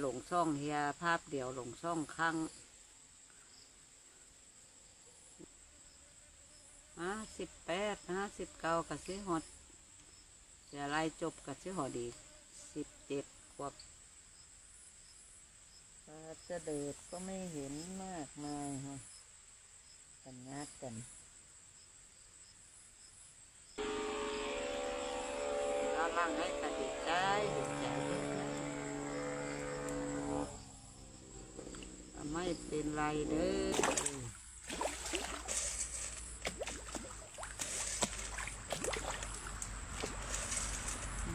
หลงซ่องเฮียภาพเดียวหลงซ่องครั้งห้าสิบแปดห้าสิบเก้ากับสิหดจะไล่จบกับสิหอดีสิบเจ็ดขวบฟ้าจะเดิดก็ไม่เห็นมากมายฮะกันนัดกันเราล่างให้กระดีใจดีใจ ไม่เป็นไรเด้อ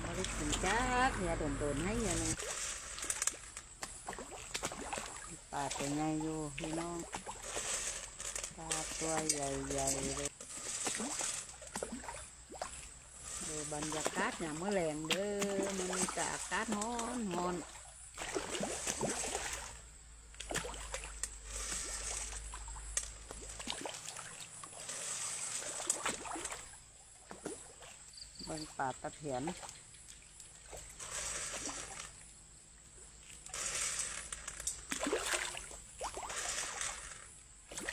ม่ได้กินจักเนี่ยโดนๆให้เนี่ยปลาตัวใหญ่อยู่พี่น้องปลาตัวใหญ่ๆเลยดูบรรยากาศเนี่ยามมื่อแรงเด้อมันมีแต่อากาศร้อนร้อน เบิ่งป่าตะเพียน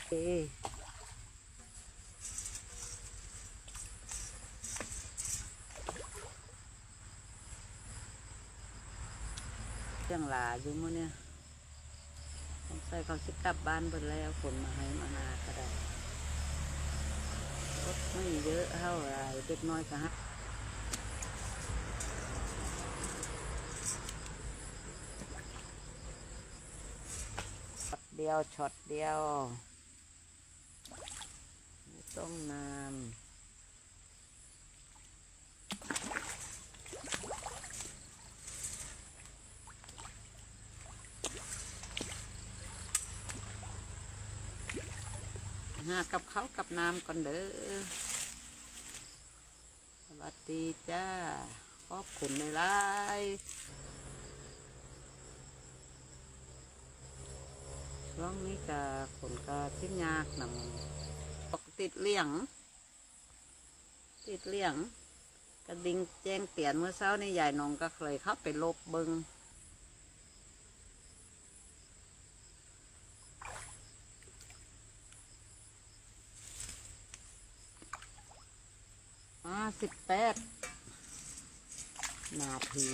เอเรื่องหลาอยู่มื้อเนี่ยสงสัยเขาสิกลับบ้านบิดแล้วฝนมาให้มานาก็ได้รถไม่เยอะเท่าไรเด็กน้อยก็ฮะ ช็อตเดียวช็อตเดียวไม่ต้องนานหากับเขากับน้ำก่อนเด้อสวัสดีจ้าขอบคุณหลายๆ ช่วงนี้ก็ฝนก็ทิ้ยากนำตกติดเลี่ยง ติดเลี่ยงกระดิ่งแจ้งเตือนเมื่อเช้านี่ยายนองก็เคยเข้าไปลบเบิงอ่าสิบแปดนาที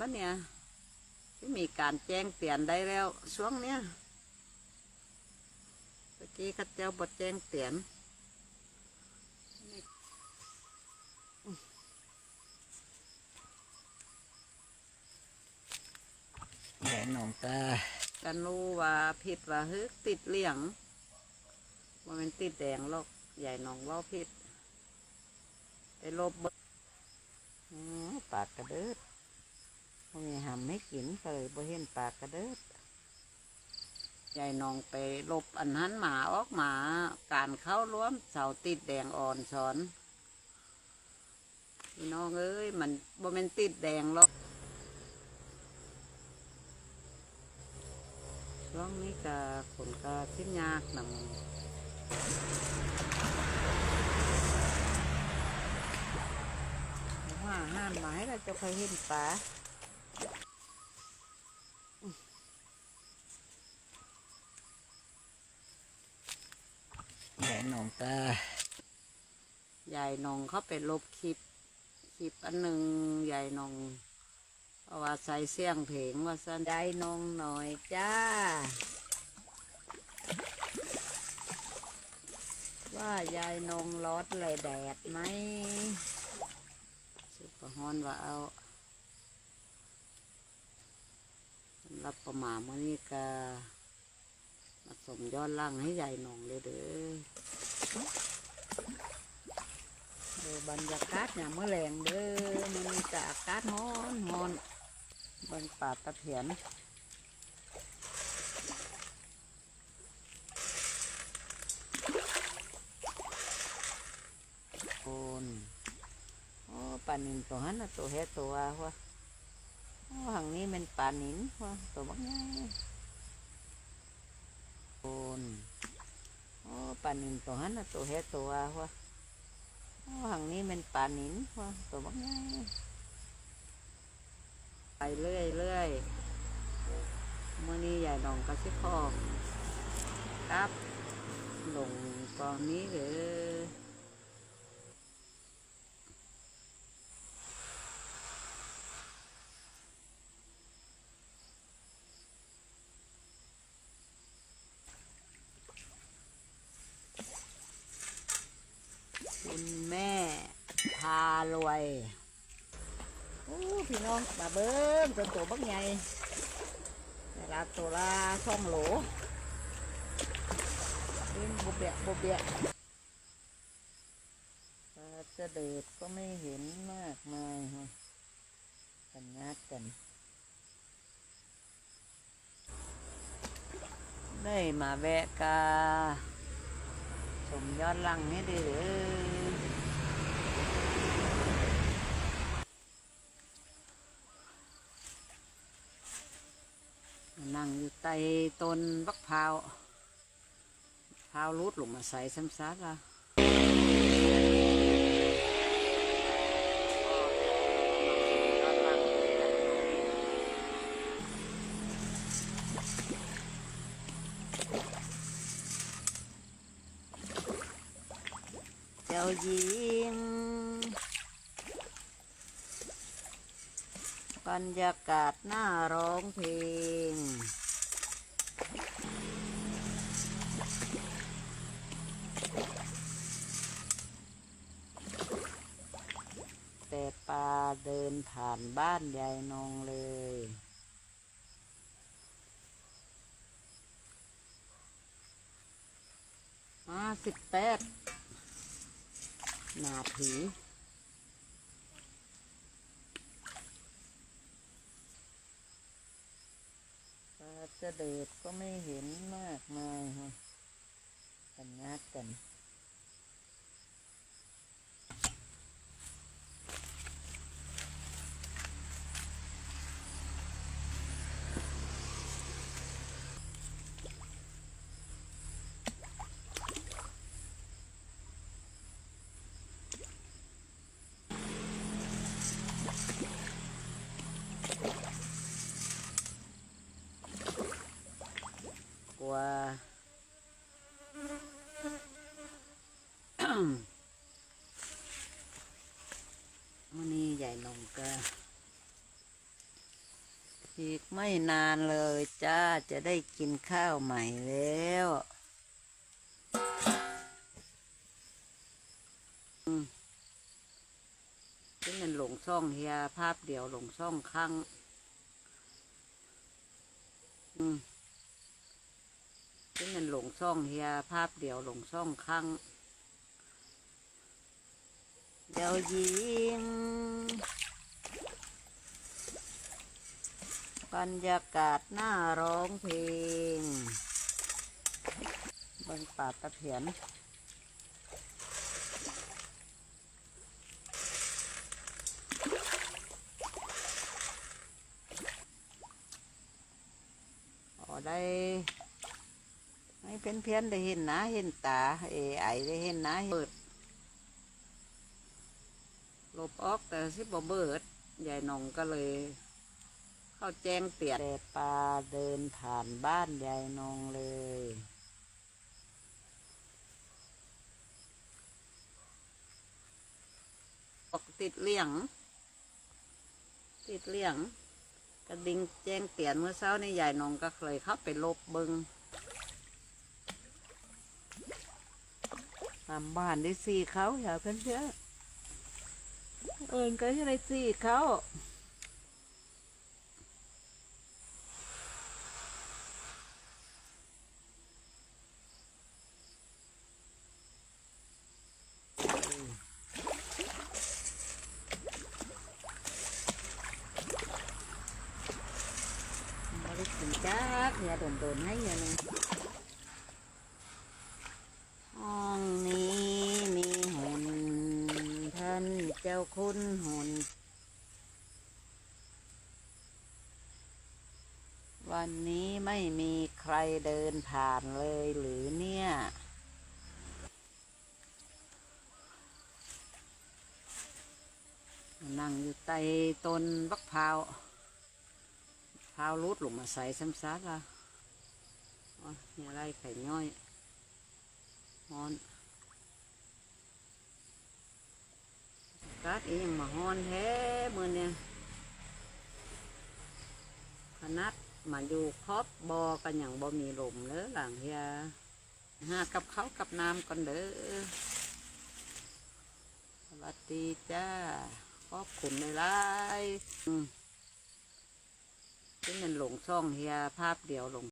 มันเนี่ยที่มีการแจ้งเตือนได้แล้วช่วงเนี้ยเมื่อกี้ข้าเจ้าบดแจ้งเตือนแหวนหนองตากันรู้ว่าผิดว่าฮึกติดเหลี่ยงว่ามันติดแดงหรอกใหญ่หนองว่าผิดไปลบเบิดปากกระเดิด บ่มีหำไม่กินเลยบ่เห็นปากกระเดิดยายน้องไปลบอันนั้นหมาออกหมา การเข้าร่วมเสาติดแดงอ่อนสอนพี่น้องเอ้ยมันบ่แม่นติดแดงหรอกช่วงนี้ก็ฝนก็ทิ้นยากหนำว่าห้ามหมายเราจะเคยเห็นปลา แหวนหนองตายายนองเขาไปลบคลิป คลิปอันหนึ่งยายนองเอาว่าใส่เสียงเพลงว่าสันยายนองหน่อยจ้า ว่ายายนองร้อนเลยแดดไหมสุปฮอนว่าเอารับประมาเมื่อนี้ก็ สมย้อนล่างให้ยายนองเลยเด้อดูบรรยากาศเนี่ยามมื่อแรงเด้อมันมีแต่อากาศร้อนร้อนบนป่าตะเพียนโอนโอ้ปลานินตัวนั้นตัวเฮตัววะโอ้หางนี้เป็นปลานินวะตัวบักใหญ่ โอนโอ้ปลานินตัวนั้นตัวเฮตัววะโอ้หังนี้เป็นปลานินว่าตัวบักใหญ่ไปเรื่อยเรื่อยเมื่อนี้ใหญ่หนองกระซิบคอครับลงกองนี้หรือ คุณแม่พารวยโอ้พี่น้องมาเบิ้งจนตัวบักใหญ่ได้รับตัวละสองโหลเล่นบุเบะบุเบะปลาจะเดือดก็ไม่เห็นมากมายฮะกันงัดกัน ได้มาแวะกาชมยอดลังนี่ดีเด้อ นั่ต้นบักพาวพาวรูดลงมาใส่ซ้ำซัดละเจ้าหญิงบรรยากาศหน้าร้องเพลง ผ่านบ้านยายนงเลยห้าสิบแปดนาทีปลาจะเดือดก็ไม่เห็นมากมายฮะกันงัดกัน กลัววันนี้ใหญ่นงก็อีกไม่นานเลยจ้า จะได้กินข้าวใหม่แล้วอืมที่มันหลงซ่องเฮียภาพเดียวหลงซ่องข้าง อืม ที่มันหลงซ่องเฮียภาพเดียวหลงซ่องข้างเดี๋ยวยิงบรรยากาศหน้าร้องเพลงบนป่าตะเพียนอ๋อได้ ไม่เป็นเพี้ยนได้เห็นนะเห็นตาเอไอได้เห็นนะเบิดลบออกแต่สิบ่เบิดยายหนองก็เลย เข้าแจ้งเตียแต่ปลาเดินผ่านบ้านยายนองเลยออกติดเลี่ยง ติดเลี่ยงกระดิ่งแจ้งเตียนเมื่อเช้านี่ยายนองก็เลยเข้าไปลบเบิงามบ้านได้สี่เขาอย่าเพื่อนเพื่อเอิญก็จะได้สี่เขาม่ได้กินจักอย่าโดนโดนๆให้อย่าหนึง ห้องนี้มีหุ่นท่านเจ้า คุณหุ่น วันนี้ไม่มีใครเดินผ่านเลยหรือเนี่ย นั่งอยู่ใต้ต้นบักพร้าวพร้าวรูดลงมาใส่ซ้ำซัดละอ๋อนี่อะไรไข่ย่อยฮอน กาดอีหยังมาฮอนแท้มือเนี่ยขนาดมาอยู่ครอบบอกันอย่างบ่มีลมเลยหลังเฮียหากับเขากับน้ำก่อนเด้อสวัสดีจ้าขอบคุณในไลยๆอืมที่มันหลงช่องเฮียภาพเดียวหลง